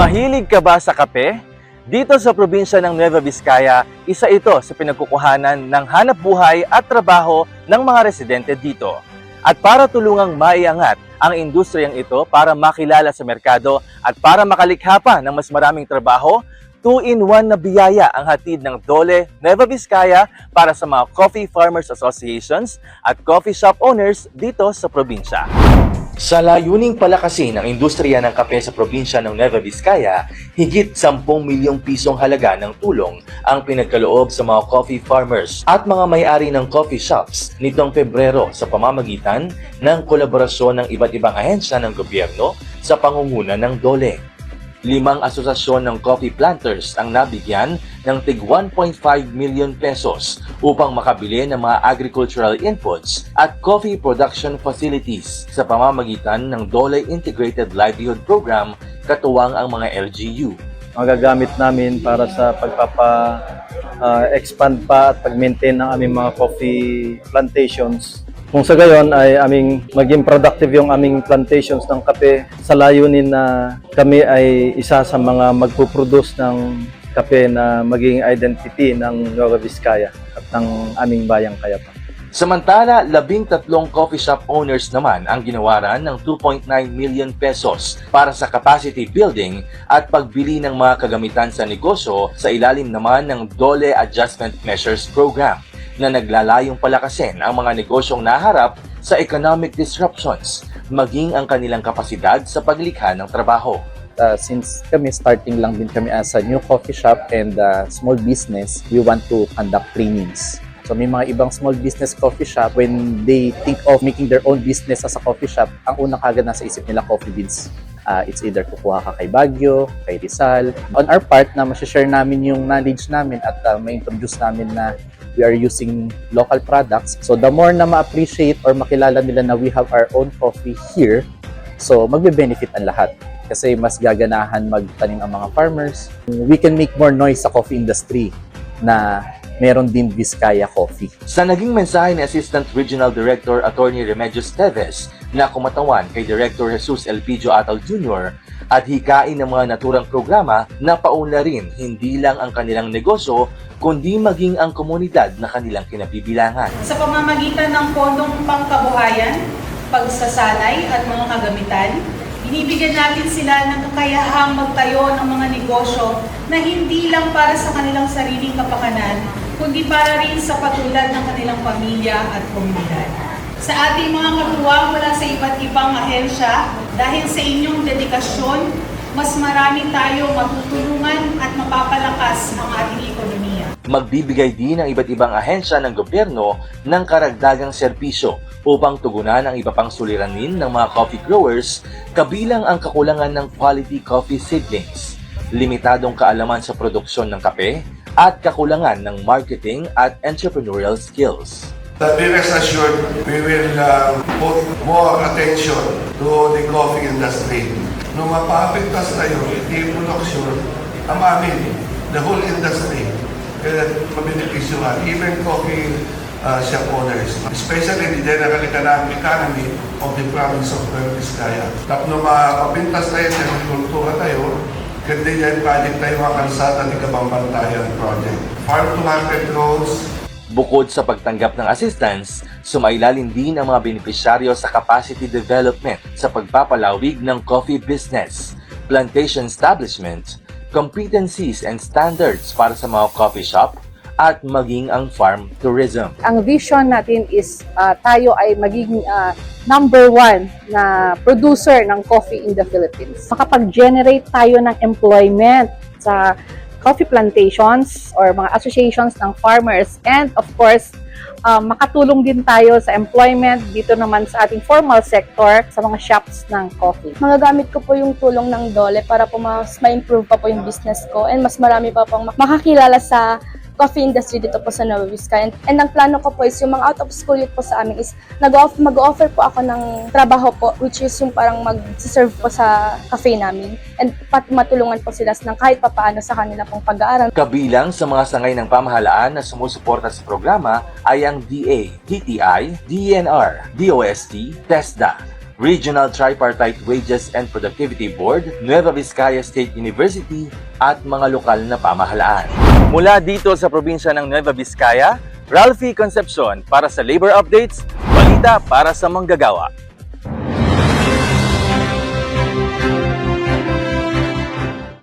Mahilig ka ba sa kape? Dito sa probinsya ng Nueva Vizcaya, isa ito sa pinagkukuhanan ng hanap buhay at trabaho ng mga residente dito. At para tulungang maiangat ang industriyang ito para makilala sa merkado at para makalikha pa ng mas maraming trabaho, 2-in-1 na biyaya ang hatid ng Dole Nueva Vizcaya para sa mga coffee farmers associations at coffee shop owners dito sa probinsya. Sa layuning palakasin ang industriya ng kape sa probinsya ng Nueva Vizcaya, higit 10 milyong pisong halaga ng tulong ang pinagkaloob sa mga coffee farmers at mga may-ari ng coffee shops nitong Pebrero sa pamamagitan ng kolaborasyon ng iba't ibang ahensya ng gobyerno sa pangunguna ng DOLE. Limang asosasyon ng coffee planters ang nabigyan ng tig 1.5 million pesos upang makabili ng mga agricultural inputs at coffee production facilities sa pamamagitan ng Dole Integrated Livelihood Program katuwang ang mga LGU. magagamit namin para sa pagpapa-expand pa at pag-maintain ng aming mga coffee plantations. Kung sa gayon ay aming maging productive yung aming plantations ng kape sa layunin na kami ay isa sa mga magpuproduce ng kape na maging identity ng Nueva Vizcaya at ng aming bayang Kayapan. Samantala, labing tatlong coffee shop owners naman ang ginawaran ng 2.9 million pesos para sa capacity building at pagbili ng mga kagamitan sa negosyo sa ilalim naman ng Dole Adjustment Measures Program na naglalayong palakasin ang mga negosyong naharap sa economic disruptions, maging ang kanilang kapasidad sa paglikha ng trabaho. uh, since kami starting lang din kami as a new coffee shop and uh, small business, we want to conduct trainings. So may mga ibang small business coffee shop, when they think of making their own business as a coffee shop, ang unang kagad nasa isip nila coffee beans. Uh, it's either kukuha ka kay Baguio, kay Rizal. On our part, na share namin yung knowledge namin at uh, ma-introduce namin na we are using local products. So the more na ma-appreciate or makilala nila na we have our own coffee here, so magbe-benefit ang lahat kasi mas gaganahan magtanim ang mga farmers. We can make more noise sa coffee industry na meron din Vizcaya Coffee. Sa naging mensahe ni Assistant Regional Director Attorney Remedios Teves na kumatawan kay Director Jesus Elpidio Atal Jr. at hikain ng mga naturang programa na paunlarin hindi lang ang kanilang negosyo kundi maging ang komunidad na kanilang kinabibilangan. sa pamamagitan ng pondong pangkabuhayan, pagsasanay at mga kagamitan, binibigyan natin sila ng kakayahang magtayo ng mga negosyo na hindi lang para sa kanilang sariling kapakanan, kundi para rin sa patulad ng kanilang pamilya at komunidad. Sa ating mga katuwang mula sa iba't ibang ahensya, dahil sa inyong dedikasyon, mas marami tayo matutulungan at mapapalakas ang ating ekonomiya. Magbibigay din ang iba't ibang ahensya ng gobyerno ng karagdagang serbisyo upang tugunan ang iba pang suliranin ng mga coffee growers kabilang ang kakulangan ng quality coffee seedlings, limitadong kaalaman sa produksyon ng kape, at kakulangan ng marketing at entrepreneurial skills. But be rest assured, we will uh, put more attention to the coffee industry. Nung mapapigtas tayo, hindi production, ang amin, the whole industry, kaya mabenefisyuhan, even coffee uh, shop owners, especially the general economic economy of the province of Nueva Vizcaya. Tapos nung mapapintas tayo sa agrikultura tayo, ganda yan project tayo mga kalsada ni Kabambantayan Project. Farm to market roads, Bukod sa pagtanggap ng assistance, sumailalim din ang mga benepisyaryo sa capacity development sa pagpapalawig ng coffee business, plantation establishment, competencies and standards para sa mga coffee shop, at maging ang farm tourism. ang vision natin is uh, tayo ay magiging uh, number one na producer ng coffee in the Philippines. Makapag-generate tayo ng employment sa coffee plantations or mga associations ng farmers and of course um, makatulong din tayo sa employment dito naman sa ating formal sector sa mga shops ng coffee. magagamit ko po yung tulong ng Dole para po mas ma-improve pa po yung business ko and mas marami pa pong mak- makakilala sa coffee industry dito po sa Nueva Vizcaya. And ang plano ko po is yung mga out of school youth po sa amin is mag-offer po ako ng trabaho po which is yung parang mag-serve po sa cafe namin and pat matulungan po sila ng kahit papaano sa kanila pong pag-aaral. Kabilang sa mga sangay ng pamahalaan na sumusuporta sa programa ay ang DA, DTI, DNR, DOST, TESDA, Regional Tripartite Wages and Productivity Board, Nueva Vizcaya State University at mga lokal na pamahalaan. Mula dito sa probinsya ng Nueva Vizcaya, Ralphie Concepcion para sa Labor Updates, balita para sa manggagawa.